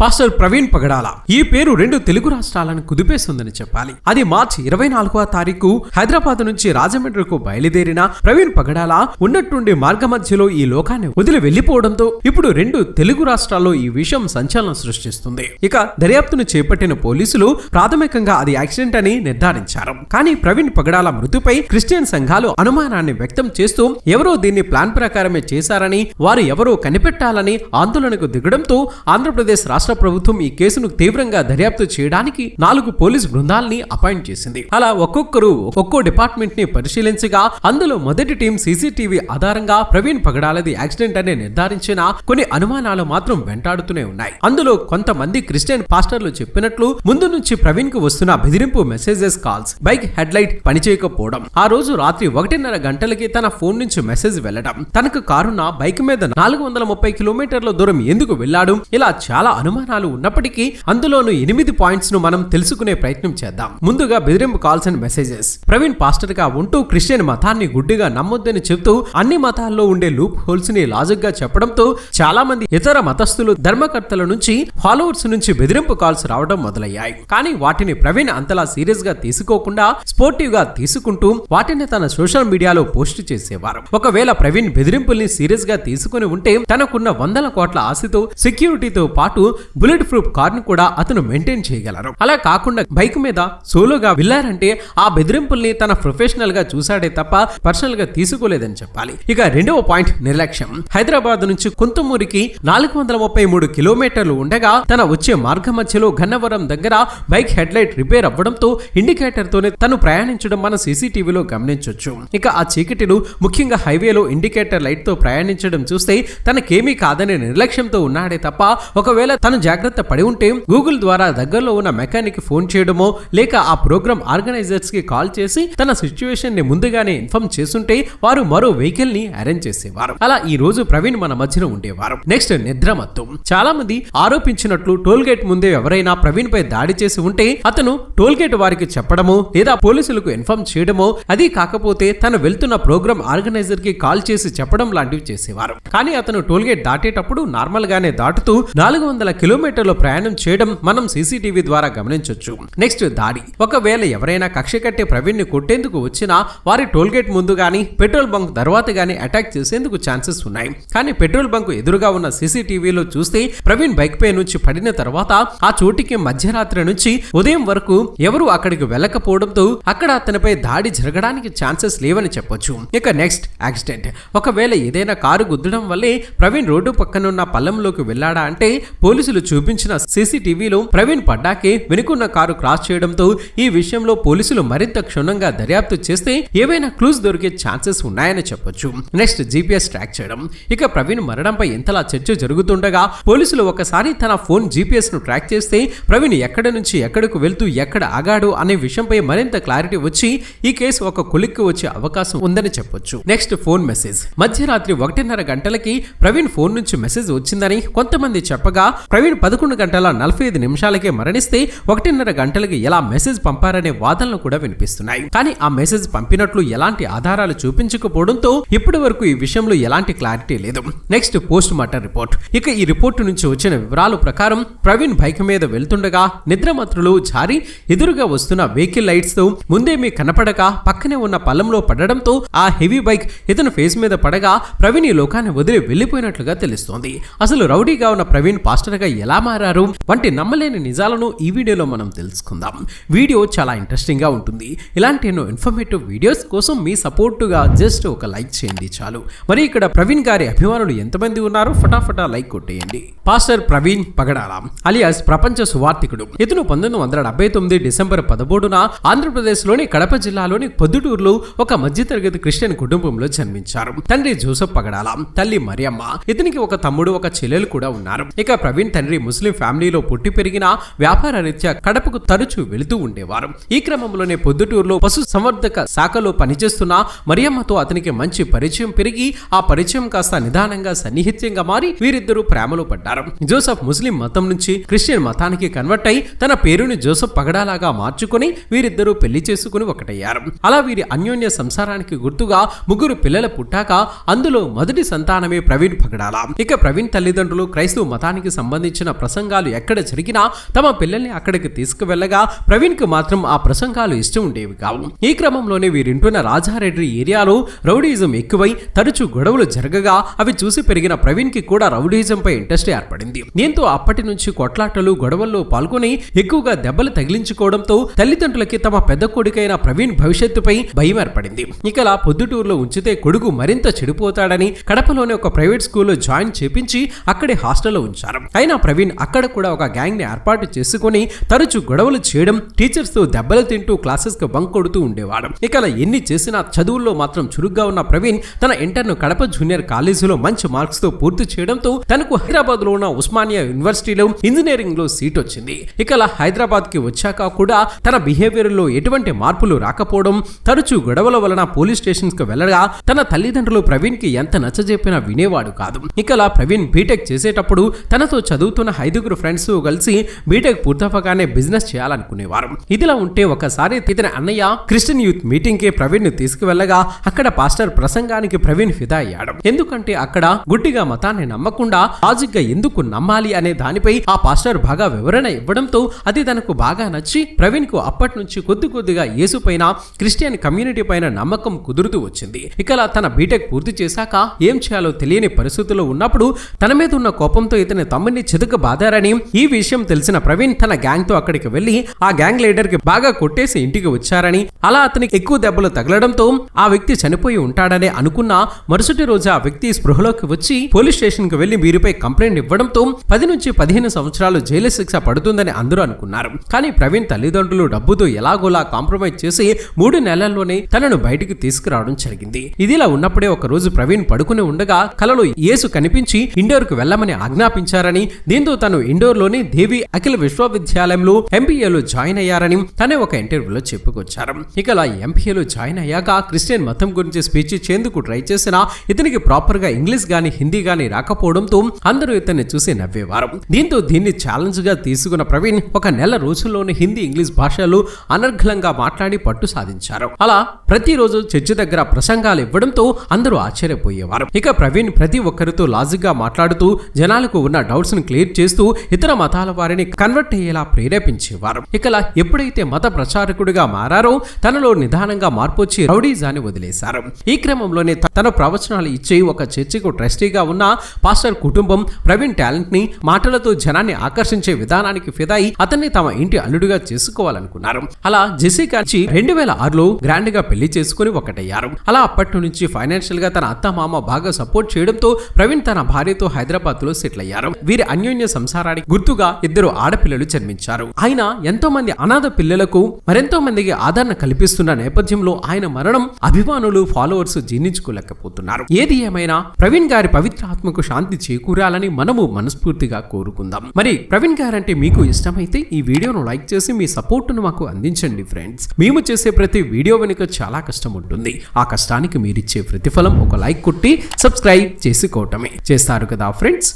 Pastor Praveen పగడాల. ఈ పేరు రెండు తెలుగు రాష్ట్రాలను కుదిపేస్తుందని చెప్పాలి. అది మార్చి ఇరవై నాలుగవ తారీఖు హైదరాబాద్ నుంచి రాజమండ్రికు బయలుదేరిన ప్రవీణ్ పగడాల ఉన్నట్టుండి మార్గ మధ్యలో ఈ లోకాన్ని వదిలి వెళ్ళిపోవడంతో ఇప్పుడు రెండు తెలుగు రాష్ట్రాల్లో ఈ విషయం సంచలనం సృష్టిస్తుంది. ఇక దర్యాప్తును చేపట్టిన పోలీసులు ప్రాథమికంగా అది యాక్సిడెంట్ అని నిర్ధారించారు. కానీ ప్రవీణ్ పగడాల మృతిపై క్రిస్టియన్ సంఘాలు అనుమానాన్ని వ్యక్తం చేస్తూ ఎవరో దీన్ని ప్లాన్ ప్రకారమే చేశారని వారు ఎవరో కనిపెట్టాలని ఆందోళనకు దిగడంతో ఆంధ్రప్రదేశ్ రాష్ట్ర రాష్ట్ర ప్రభుత్వం ఈ కేసును తీవ్రంగా దర్యాప్తు చేయడానికి నాలుగు పోలీస్ బృందాల్ని అపాయింట్ చేసింది. అలా ఒక్కొక్కరు ఒక్కో డిపార్ట్మెంట్ని పరిశీలించగా అందులో మొదటి టీం సీసీటీవీ ఆధారంగా ప్రవీణ్ పగడాలది యాక్సిడెంట్ అనే నిర్ధారించిన కొన్ని అనుమానాలు మాత్రం వెంటాడుతూనే ఉన్నాయి. అందులో కొంతమంది క్రిస్టియన్ పాస్టర్లు చెప్పినట్లు ముందు నుంచి ప్రవీణ్కు వస్తున్న బెదిరింపు messages calls bike head light పనిచేయకపోవడం ఆ రోజు రాత్రి ఒకటిన్నర గంటలకి తన ఫోన్ నుంచి మెసేజ్ వెళ్ళడం తనకు కారున్న బైక్ మీద నాలుగు వందల ముప్పై కిలోమీటర్ల దూరం ఎందుకు వెళ్ళాడు ఇలా చాలా అనుమానాలు ఉన్నప్పటికీ అందులోను ఎనిమిది పాయింట్స్ను మనం తెలుసుకునే ప్రయత్నం చేద్దాం. ముందుగా బెదిరింపు కాల్స్ అండ్ మెసేజెస్. ప్రవీణ్ పాస్టర్గా ఉంటూ క్రిస్టియన్ మతాన్ని గుడ్డిగా నమ్మొద్దని చెబుతూ అన్ని మతాల్లో ఉండే లూప్ హోల్స్ని లాజిక్గా చెప్పడంతో చాలా మంది ఇతర మతస్థులు ధర్మకర్తల నుంచి ఫాలోవర్స్ నుంచి బెదిరింపు కాల్స్ రావడం మొదలయ్యాయి. కానీ వాటిని ప్రవీణ్ అంతలా సీరియస్గా తీసుకోకుండా స్పోర్టివ్గా తీసుకుంటూ వాటిని తన సోషల్ మీడియాలో పోస్ట్ చేసేవారు. ఒకవేళ ప్రవీణ్ బెదిరింపుల్ని సీరియస్గా తీసుకుని ఉంటే తనకున్న వందల కోట్ల ఆశతో సెక్యూరిటీతో పాటు బుల్లెట్ ప్రూఫ్ కార్ను కూడా అతను మెయింటైన్ చేయగలరు. అలా కాకుండా బైక్ మీద సోలోగా వెళ్ళారంటే ఆ బెదిరింపుల్ని తన ప్రొఫెషనల్గా చూశాడే తప్ప పర్సనల్గా తీసుకోలేదని చెప్పాలి. ఇక రెండవ పాయింట్ నిర్లక్ష్యం. హైదరాబాద్ నుంచి కొంతమూరికి నాలుగు వందల ముప్పై మూడు కిలోమీటర్లు ఉండగా తన వచ్చే మార్గ మధ్యలో గన్నవరం దగ్గర బైక్ హెడ్ లైట్ రిపేర్ అవ్వడంతో ఇండికేటర్ తోనే తను ప్రయాణించడం మన సీసీటీవీలో గమనించవచ్చు ఇక ఆ చీకటిలో ముఖ్యంగా హైవేలో ఇండికేటర్ లైట్తో ప్రయాణించడం చూస్తే తనకేమీ కాదనే నిర్లక్ష్యంతో ఉన్నాడే తప్ప ఒకవేళ తను జాగ్రత్త పడి ఉంటే గూగుల్ ద్వారా దగ్గరలో ఉన్న మెకానిక్ ఫోన్ చేయడమో లేక ఆ ప్రోగ్రామ్ ఆర్గనైజర్స్కి కాల్ చేసి తన సిచ్యువేషన్ని ముందుగానే ఇన్ఫార్మ్ చేస్తుంటే వారు మరో వెహికల్ని అరేంజ్ చేసేవారు. అలా ఈ రోజు ప్రవీణ్ మన మధ్యన ఉండేవారు. నెక్స్ట్ నిద్ర మత్తం. చాలా మంది ఆరోపించినట్లు టోల్ గేట్ ముందే ఎవరైనా ప్రవీణ్ పై దాడి చేసి ఉంటే అతను టోల్ గేట్ వారికి చెప్పడమో లేదా పోలీసులకు ఇన్ఫార్మ్ చేయడమో అది కాకపోతే తను వెళ్తున్న ప్రోగ్రామ్ ఆర్గనైజర్కి కాల్ చేసి చెప్పడం లాంటివి చేసేవారు. కానీ అతను టోల్ గేట్ దాటేటప్పుడు నార్మల్ గానే దాటుతూ నాలుగు వందల కిలో కిలోమీటర్ల ప్రయాణం చేయడం మనం సీసీటీవీ ద్వారా గమనించవచ్చు నెక్స్ట్ దాడి. ఒకవేళ ఎవరైనా కక్ష కట్టే ప్రవీణ్ని కొట్టేందుకు వచ్చినా వారి టోల్ గేట్ ముందు గానీ పెట్రోల్ బంక్ తర్వాత గానీ అటాక్ చేసేందుకు ఛాన్సెస్ ఉన్నాయి. కానీ పెట్రోల్ బంక్ ఎదురుగా ఉన్న సీసీటీవీలో చూస్తే ప్రవీణ్ బైక్ పై నుంచి పడిన తర్వాత ఆ చోటికి మధ్యరాత్రి నుంచి ఉదయం వరకు ఎవరు అక్కడికి వెళ్ళకపోవడంతో అక్కడ అతనిపై దాడి జరగడానికి ఛాన్సెస్ లేవని చెప్పొచ్చు. ఇక నెక్స్ట్ యాక్సిడెంట్. ఒకవేళ ఏదైనా కారు గుద్దడం వల్లే ప్రవీణ్ రోడ్డు పక్కనున్న పల్లంలోకి వెళ్ళాడా అంటే పోలీసులు చూపించిన సీసీటీవీలో ప్రవీణ్ పడ్డాకే వెనుకున్న కారు క్రాస్ చేయడంతో ఈ విషయంలో పోలీసులు మరింత క్షుణ్ణంగా దర్యాప్తు చేస్తే ఏవైనా క్లూస్ దొరికే ఛాన్సెస్ ఉన్నాయని చెప్పొచ్చు. నెక్స్ట్ జీపీఎస్ ట్రాక్ చేయడం. ఇక ప్రవీణ్ మరణంపై ఎంతలా చర్చ జరుగుతుండగా పోలీసులు ఒకసారి తన ఫోన్ జీపీఎస్ను ట్రాక్ చేస్తే ప్రవీణ్ ఎక్కడి నుంచి ఎక్కడకు వెళ్తూ ఎక్కడ ఆగాడు అనే విషయంపై మరింత క్లారిటీ వచ్చి ఈ కేసు ఒక కొలిక్కి వచ్చే అవకాశం ఉందని చెప్పొచ్చు. Next phone message. మధ్యరాత్రి ఒకటిన్నర గంటలకి ప్రవీణ్ ఫోన్ నుంచి మెసేజ్ వచ్చిందని కొంతమంది చెప్పగా ప్రవీణ్ పదకొండు గంటల నలభై ఐదు నిమిషాలకే మరణిస్తే ఒకటిన్నర గంటలకి ఎలా మెసేజ్ పంపారనే వాదనలు కూడా వినిపిస్తున్నాయి. కానీ ఆ మెసేజ్ పంపినట్లు ఎలాంటి ఆధారాలు చూపించకపోవడంతో ఇప్పటి వరకు ఈ విషయంలో ఎలాంటి క్లారిటీ లేదు. Next post mortem report. ఇక ఈ రిపోర్టు నుంచి వచ్చిన వివరాల ప్రకారం ప్రవీణ్ బైక్ మీద వెళ్తుండగా నిద్రమత్రులు జారి ఎదురుగా వస్తున్న వెహికల్ లైట్స్తో ముందే మీ కనపడక పక్కనే ఉన్న పల్లంలో పడడంతో ఆ హెవీ బైక్ ఇతను ఫేస్ మీద పడగా ప్రవీణ్ ఈ లోకాన్ని వదిలి వెళ్ళిపోయినట్లుగా తెలుస్తోంది. అసలు రౌడీగా ఉన్న ప్రవీణ్ పాస్టర్గా ఎలా మారారు? వంటి నమ్మలేని నిజాలను ఈ వీడియోలో మనం తెలుసుకుందాం. వీడియో చాలా ఇంట్రెస్టింగ్గా ఉంటుంది. ఇలాంటి ఎన్నో ఇన్ఫర్మేటివ్ వీడియోస్ కోసం మీ సపోర్టుగా జస్ట్ ఒక లైక్ చేయండి చాలు. మరి ఇక్కడ ప్రవీణ్ గారి అభిమానులు ఎంతమంది ఉన్నారో? ఫటాఫటా లైక్ కొట్టేయండి. పాస్టర్ ప్రవీణ్ పగడాల అలియాస్ ప్రపంచ సువార్థికుడు. ఇతను పంతొమ్మిది వందల డెబ్బై తొమ్మిది డిసెంబర్ పదమూడున ఆంధ్రప్రదేశ్లోని కడప జిల్లాలోని పొద్దుటూరులో ఒక మధ్యతరగతి క్రిస్టియన్ కుటుంబంలో జన్మించారు. తండ్రి జోసఫ్ పగడాల తల్లి మరియమ్మ. ఇతనికి ఒక తమ్ముడు ఒక చెల్లెలు కూడా ఉన్నారు. ఇక ప్రవీణ్ తండ్రి ముస్లిం ఫ్యామిలీలో పుట్టి పెరిగిన వ్యాపారరీత్యా కడపకు తరచూ వెళుతూ ఉండేవారు. ఈ క్రమంలోనే పొద్దుటూరులో పశు సంవర్ధక శాఖలో పనిచేస్తున్న మరియమ్మతో అతనికి మంచి పరిచయం పెరిగి ఆ పరిచయం కాస్త నిదానంగా సన్నిహిత్యంగా మారి వీరిద్దరూ ప్రేమలో పడ్డారు. జోసఫ్ ముస్లిం మతం నుంచి క్రిస్టియన్ మతానికి కన్వర్ట్ అయి తన పేరుని జోసఫ్ పగడాలాగా మార్చుకుని వీరిద్దరూ పెళ్ళి చేసుకుని ఒకటయ్యారు. అలా వీరి అన్యోన్య సంసారానికి గుర్తుగా ముగ్గురు పిల్లలు పుట్టాక అందులో మొదటి సంతానమే ప్రవీణ్ పగడాల. ఇక ప్రవీణ్ తల్లిదండ్రులు క్రైస్తవ మతానికి సంబంధించి సంబంధించిన ప్రసంగాలు ఎక్కడ జరిగినా తమ పిల్లల్ని అక్కడికి తీసుకువెళ్ళగా ప్రవీణ్కు మాత్రం ఆ ప్రసంగాలు ఇష్టం ఉండేవి కావు. ఈ క్రమంలోనే వీరింటున్న రాజారెడ్డి ఏరియాలో రౌడీజం ఎక్కువై తరచూ గొడవలు జరగగా అవి చూసి పెరిగిన ప్రవీణ్కి కూడా రౌడీజం పై ఇంట్రెస్ట్ ఏర్పడింది. దీంతో అప్పటి నుంచి కొట్లాటలు గొడవల్లో పాల్గొని ఎక్కువగా దెబ్బలు తగిలించుకోవడంతో తల్లిదండ్రులకి తమ పెద్ద కొడుకైన ప్రవీణ్ భవిష్యత్తుపై భయం ఏర్పడింది. ఇకలా పొద్దుటూరులో ఉంచితే కొడుకు మరింత చెడిపోతాడని కడపలోని ఒక ప్రైవేట్ స్కూల్లో జాయిన్ చేపించి అక్కడే హాస్టల్లో ఉంచారు. అయినా ప్రవీణ్ అక్కడ కూడా ఒక గ్యాంగ్ని ఏర్పాటు చేసుకుని తరచూ గొడవలు చేయడం టీచర్స్తో దెబ్బలు తింటూ క్లాసెస్కి బంక్ కొడుతూ ఉండేవాడు. ఇక ఎన్ని చేసినా చదువుల్లో మాత్రం చురుగ్గా ఉన్న ప్రవీణ్ తన ఇంటర్ను కడప జూనియర్ కాలేజీలో మంచి మార్క్స్తో పూర్తి చేయడంతో తనకు హైదరాబాద్లో ఉన్న ఉస్మానియా యూనివర్సిటీలో ఇంజనీరింగ్లో సీట్ వచ్చింది. ఇక హైదరాబాద్కి వచ్చాక కూడా తన బిహేవియర్లో ఎటువంటి మార్పులు రాకపోవడం తరచూ గొడవల వలన పోలీస్ స్టేషన్స్కి వెళ్ళగా తన తల్లిదండ్రులు ప్రవీణ్కి ఎంత నచ్చజెప్పినా వినేవాడు కాదు. ఇకలా ప్రవీణ్ బీటెక్ చేసేటప్పుడు తనతో చదువు చదువుతున్న ఐదుగురు ఫ్రెండ్స్ కలిసి బీటెక్ పూర్తవగానే బిజినెస్ చేయాలనుకునేవారు. ఇదిలా ఉంటే ఒకసారి ఇతని అన్నయ్య క్రిస్టియన్ యూత్ మీటింగ్కి ప్రవీణ్ను తీసుకువెళ్ళగా అక్కడ పాస్టర్ ప్రసంగానికి ప్రవీణ్ ఫిదా అయ్యాడు. ఎందుకంటే అక్కడ గుడ్డిగా మతాన్ని నమ్మకుండా లాజిక్గా ఎందుకు నమ్మాలి అనే దానిపై ఆ పాస్టర్ బాగా వివరణ ఇవ్వడంతో అది తనకు బాగా నచ్చి ప్రవీణ్కు అప్పటి నుంచి కొద్ది కొద్దిగా యేసు పైన క్రిస్టియన్ కమ్యూనిటీ పైన నమ్మకం కుదురుతూ వచ్చింది. ఇక తన బీటెక్ పూర్తి చేశాక ఏం చేయాలో తెలియని పరిస్థితుల్లో ఉన్నప్పుడు తన మీద ఉన్న కోపంతో ఇతని తమ్ముడిని చితక బాదారని ఈ విషయం తెలిసిన ప్రవీణ్ తన గ్యాంగ్తో అక్కడికి వెళ్ళి ఆ గ్యాంగ్ లీడర్కి బాగా కొట్టేసి ఇంటికి వచ్చారని అలా అతనికి ఎక్కువ దెబ్బలు తగలడంతో ఆ వ్యక్తి చనిపోయి ఉంటాడని అనుకున్న మరుసటి రోజు ఆ వ్యక్తి స్పృహలోకి వచ్చి పోలీస్ స్టేషన్కు వెళ్ళి వీరిపై కంప్లైంట్ ఇవ్వడంతో పది నుంచి పదిహేను సంవత్సరాలు జైలు శిక్ష పడుతుందని అందరూ అనుకున్నారు. కానీ ప్రవీణ్ తల్లిదండ్రులు డబ్బుతో ఎలాగోలా కాంప్రమైజ్ చేసి మూడు నెలల్లోనే తనను బయటికి తీసుకురావడం జరిగింది. ఇదిలా ఉన్నప్పుడే ఒక రోజు ప్రవీణ్ పడుకుని ఉండగా కలలో యేసు కనిపించి ఇండోర్కు వెళ్ళమని ఆజ్ఞాపించారని దీంతో తను ఇండోర్లోని దేవి అఖిల విశ్వవిద్యాలయంలో ఎంపీఏలో జాయిన్ అయ్యారని తనే ఒక ఇంటర్వ్యూలో చెప్పుకొచ్చారు. ఇక అలా ఎంపీఏలో జాయిన్ అయ్యాక క్రిస్టియన్ మతం గురించి స్పీచ్ ఇచ్చేందుకు ట్రై చేసినా ఇతనికి ప్రాపర్గా ఇంగ్లీష్ గాని హిందీ గాని రాకపోవడంతో అందరూ ఇతన్ని చూసి నవ్వేవారు. దీంతో దీన్ని ఛాలెంజ్గా తీసుకున్న ప్రవీణ్ ఒక నెల రోజుల్లోనే హిందీ ఇంగ్లీష్ భాషలు అనర్ఘలంగా మాట్లాడి పట్టు సాధించారు. అలా ప్రతిరోజు చర్చి దగ్గర ప్రసంగాలు ఇవ్వడంతో అందరూ ఆశ్చర్యపోయేవారు. ఇక ప్రవీణ్ ప్రతి ఒక్కరితో లాజిక్గా మాట్లాడుతూ జనాలకు ఉన్న డౌట్స్ని క్లియర్ చేస్తూ ఇతర మతాల వారిని కన్వర్ట్ అయ్యేలా ప్రేరేపించేవారు. ఇకలా ఎప్పుడైతే మత ప్రచారకుడిగా మారారో తనలో నిదానంగా మార్పు వచ్చి రౌడీజాన్ని వదిలేశారు. ఈ క్రమంలోనే తన ప్రవచనాలు ఇచ్చే ఒక చర్చికు ట్రస్టీగా ఉన్న పాస్టర్ కుటుంబం ప్రవీణ్ టాలెంట్ని మాటలతో జనాన్ని ఆకర్షించే విధానానికి ఫిదాయి అతన్ని తమ ఇంటి అల్లుడిగా చేసుకోవాలనుకున్నారు. అలా జెసికా రెండు వేల ఆరులో గ్రాండ్గా పెళ్ళి చేసుకుని ఒకటయ్యారు. అలా అప్పటి నుంచి ఫైనాన్షియల్గా తన అత్త మామ బాగా సపోర్ట్ చేయడంతో ప్రవీణ్ తన భార్యతో హైదరాబాద్లో సెటిల్ అయ్యారు. వీరి అన్యోన్య సంసారానికి గుర్తుగా ఇద్దరు ఆడపిల్లలు జన్మించారు. ఆయన ఎంతో మంది అనాథ పిల్లలకు మరెంతో మందికి ఆదరణ కల్పిస్తున్న నేపథ్యంలో ఆయన మరణం అభిమానులు ఫాలోవర్స్ జీర్ణించుకోలేకపోతున్నారు. ఏది ఏమైనా ప్రవీణ్ గారి పవిత్ర ఆత్మకు శాంతి చేకూరాలని మనము మనస్ఫూర్తిగా కోరుకుందాం. మరి ప్రవీణ్ గారంటే మీకు ఇష్టమైతే ఈ వీడియోను లైక్ చేసి మీ సపోర్టును మాకు అందించండి ఫ్రెండ్స్. మేము చేసే ప్రతి వీడియో వెనుక చాలా కష్టం ఉంటుంది. ఆ కష్టానికి మీరిచ్చే ప్రతిఫలం ఒక లైక్ కొట్టి సబ్స్క్రైబ్ చేసుకోవటమే. చేస్తారు కదా ఫ్రెండ్స్?